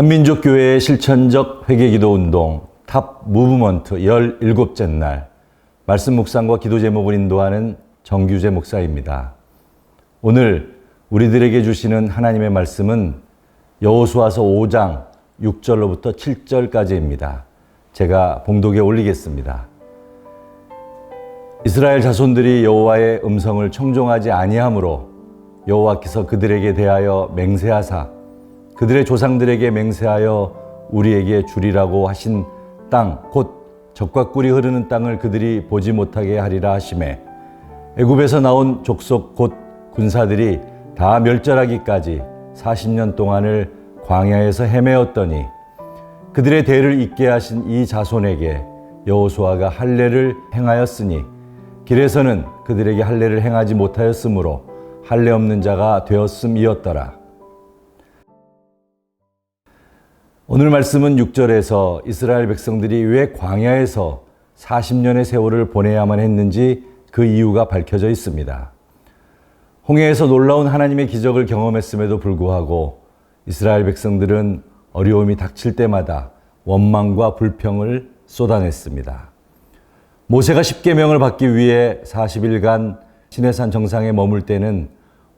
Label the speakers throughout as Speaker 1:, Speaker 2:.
Speaker 1: 한민족 교회의 실천적 회개 기도 운동 탑 무브먼트 17째 날 말씀 묵상과 기도 제목을 인도하는 정규재 목사입니다. 오늘 우리들에게 주시는 하나님의 말씀은 여호수아서 5장 6절로부터 7절까지입니다. 제가 봉독에 올리겠습니다. 이스라엘 자손들이 여호와의 음성을 청종하지 아니하므로 여호와께서 그들에게 대하여 맹세하사 그들의 조상들에게 맹세하여 우리에게 주리라고 하신 땅 곧 적과 꿀이 흐르는 땅을 그들이 보지 못하게 하리라 하심에 애굽에서 나온 족속 곧 군사들이 다 멸절하기까지 40년 동안을 광야에서 헤매었더니 그들의 대를 잇게 하신 이 자손에게 여호수아가 할례를 행하였으니 길에서는 그들에게 할례를 행하지 못하였으므로 할례 없는 자가 되었음이었더라. 오늘 말씀은 6절에서 이스라엘 백성들이 왜 광야에서 40년의 세월을 보내야만 했는지 그 이유가 밝혀져 있습니다. 홍해에서 놀라운 하나님의 기적을 경험했음에도 불구하고 이스라엘 백성들은 어려움이 닥칠 때마다 원망과 불평을 쏟아냈습니다. 모세가 10계명을 받기 위해 40일간 시내산 정상에 머물 때는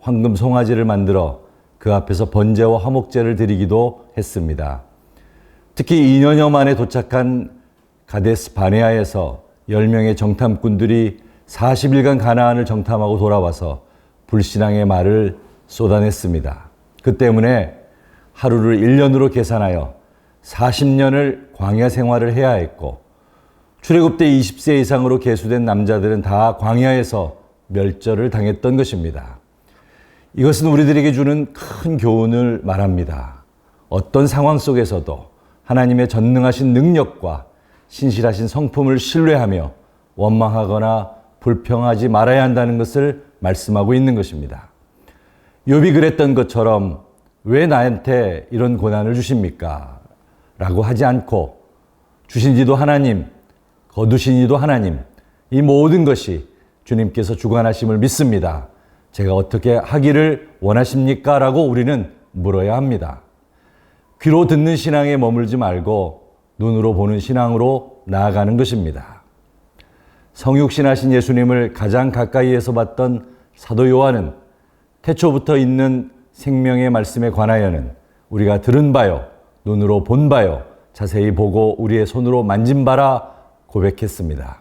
Speaker 1: 황금 송아지를 만들어 그 앞에서 번제와 화목제를 드리기도 했습니다. 특히 2년여 만에 도착한 가데스 바네아에서 10명의 정탐꾼들이 40일간 가나안을 정탐하고 돌아와서 불신앙의 말을 쏟아냈습니다. 그 때문에 하루를 1년으로 계산하여 40년을 광야 생활을 해야 했고 출애굽 때 20세 이상으로 계수된 남자들은 다 광야에서 멸절을 당했던 것입니다. 이것은 우리들에게 주는 큰 교훈을 말합니다. 어떤 상황 속에서도 하나님의 전능하신 능력과 신실하신 성품을 신뢰하며 원망하거나 불평하지 말아야 한다는 것을 말씀하고 있는 것입니다. 욥이 그랬던 것처럼 왜 나한테 이런 고난을 주십니까? 라고 하지 않고 주신 이도 하나님, 거두신 이도 하나님, 이 모든 것이 주님께서 주관하심을 믿습니다. 제가 어떻게 하기를 원하십니까? 라고 우리는 물어야 합니다. 귀로 듣는 신앙에 머물지 말고 눈으로 보는 신앙으로 나아가는 것입니다. 성육신하신 예수님을 가장 가까이에서 봤던 사도 요한은 태초부터 있는 생명의 말씀에 관하여는 우리가 들은 바요, 눈으로 본 바요, 자세히 보고 우리의 손으로 만진 바라 고백했습니다.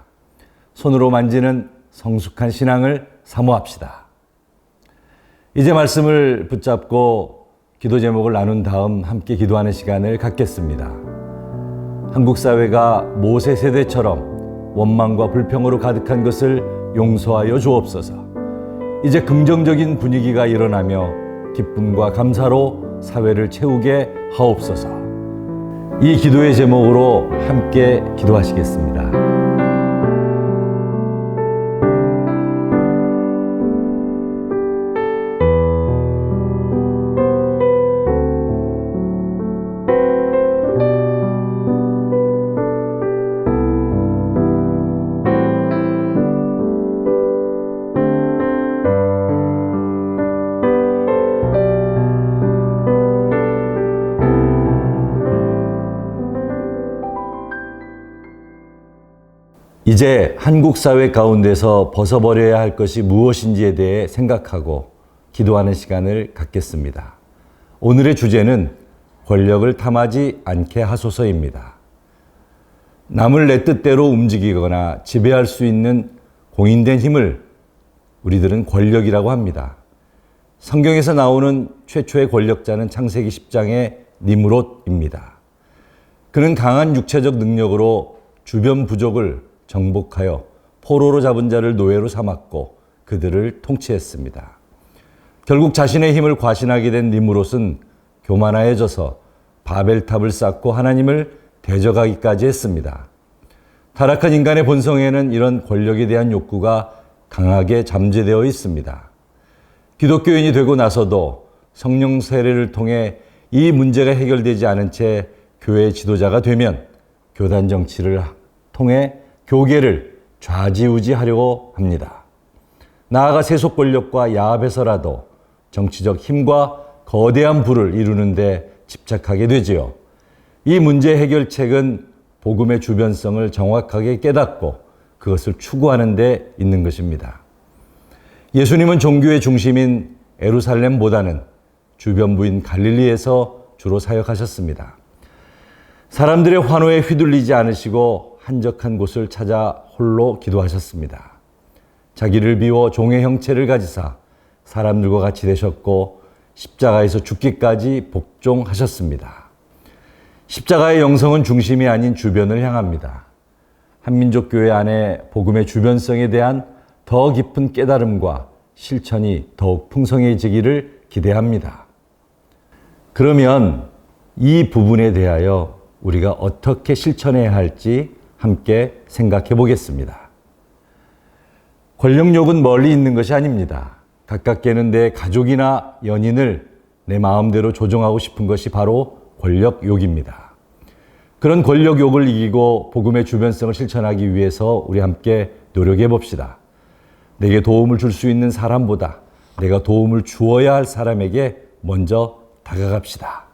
Speaker 1: 손으로 만지는 성숙한 신앙을 사모합시다. 이제 말씀을 붙잡고 기도 제목을 나눈 다음 함께 기도하는 시간을 갖겠습니다. 한국 사회가 모세 세대처럼 원망과 불평으로 가득한 것을 용서하여 주옵소서. 이제 긍정적인 분위기가 일어나며 기쁨과 감사로 사회를 채우게 하옵소서. 이 기도의 제목으로 함께 기도하시겠습니다. 이제 한국 사회 가운데서 벗어버려야 할 것이 무엇인지에 대해 생각하고 기도하는 시간을 갖겠습니다. 오늘의 주제는 권력을 탐하지 않게 하소서입니다. 남을 내 뜻대로 움직이거나 지배할 수 있는 공인된 힘을 우리들은 권력이라고 합니다. 성경에서 나오는 최초의 권력자는 창세기 10장의 니무롯입니다. 그는 강한 육체적 능력으로 주변 부족을 정복하여 포로로 잡은 자를 노예로 삼았고 그들을 통치했습니다. 결국 자신의 힘을 과신하게 된 니무롯은 교만하여져서 바벨탑을 쌓고 하나님을 대적하기까지 했습니다. 타락한 인간의 본성에는 이런 권력에 대한 욕구가 강하게 잠재되어 있습니다. 기독교인이 되고 나서도 성령 세례를 통해 이 문제가 해결되지 않은 채 교회 지도자가 되면 교단 정치를 통해 교계를 좌지우지하려고 합니다. 나아가 세속 권력과 야합해서라도 정치적 힘과 거대한 부를 이루는데 집착하게 되지요. 이 문제 해결책은 복음의 주변성을 정확하게 깨닫고 그것을 추구하는 데 있는 것입니다. 예수님은 종교의 중심인 에루살렘보다는 주변부인 갈릴리에서 주로 사역하셨습니다. 사람들의 환호에 휘둘리지 않으시고 한적한 곳을 찾아 홀로 기도하셨습니다. 자기를 비워 종의 형체를 가지사 사람들과 같이 되셨고 십자가에서 죽기까지 복종하셨습니다. 십자가의 영성은 중심이 아닌 주변을 향합니다. 한민족 교회 안에 복음의 주변성에 대한 더 깊은 깨달음과 실천이 더욱 풍성해지기를 기대합니다. 그러면 이 부분에 대하여 우리가 어떻게 실천해야 할지 함께 생각해 보겠습니다. 권력욕은 멀리 있는 것이 아닙니다. 가깝게는 내 가족이나 연인을 내 마음대로 조종하고 싶은 것이 바로 권력욕입니다. 그런 권력욕을 이기고 복음의 주변성을 실천하기 위해서 우리 함께 노력해 봅시다. 내게 도움을 줄 수 있는 사람보다 내가 도움을 주어야 할 사람에게 먼저 다가갑시다.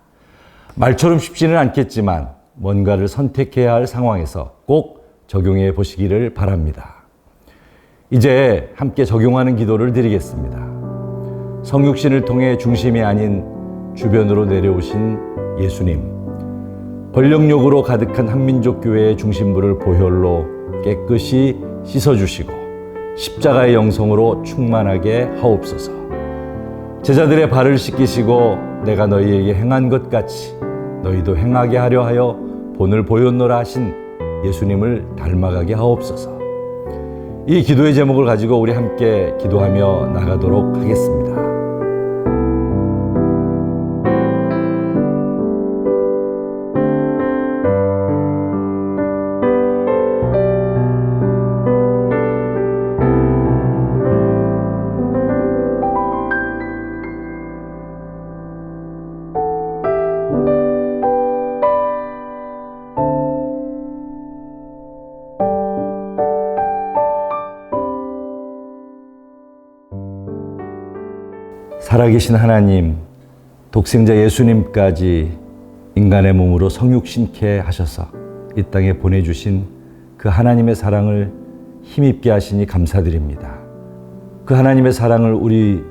Speaker 1: 말처럼 쉽지는 않겠지만 뭔가를 선택해야 할 상황에서 꼭 적용해 보시기를 바랍니다. 이제 함께 적용하는 기도를 드리겠습니다. 성육신을 통해 중심이 아닌 주변으로 내려오신 예수님. 권력욕으로 가득한 한민족 교회의 중심부를 보혈로 깨끗이 씻어주시고 십자가의 영성으로 충만하게 하옵소서. 제자들의 발을 씻기시고 내가 너희에게 행한 것 같이 너희도 행하게 하려 하여 본을 보였노라 하신 예수님을 닮아가게 하옵소서. 이 기도의 제목을 가지고 우리 함께 기도하며 나가도록 하겠습니다. 살아계신 하나님, 독생자 예수님까지 인간의 몸으로 성육신케 하셔서 이 땅에 보내주신 그 하나님의 사랑을 힘입게 하시니 감사드립니다. 그 하나님의 사랑을 우리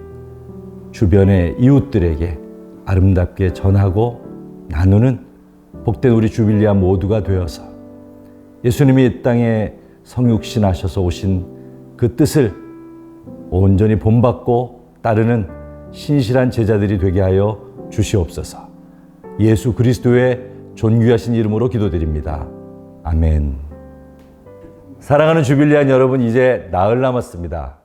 Speaker 1: 주변의 이웃들에게 아름답게 전하고 나누는 복된 우리 주빌리아 모두가 되어서 예수님이 이 땅에 성육신하셔서 오신 그 뜻을 온전히 본받고 따르는 신실한 제자들이 되게 하여 주시옵소서. 예수 그리스도의 존귀하신 이름으로 기도드립니다. 아멘. 사랑하는 주빌리안 여러분, 이제 나흘 남았습니다.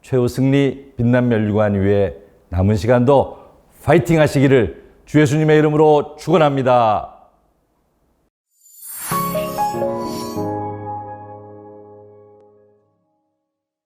Speaker 1: 최후 승리 빛난 멸류관 위에 남은 시간도 파이팅 하시기를 주 예수님의 이름으로 축원합니다.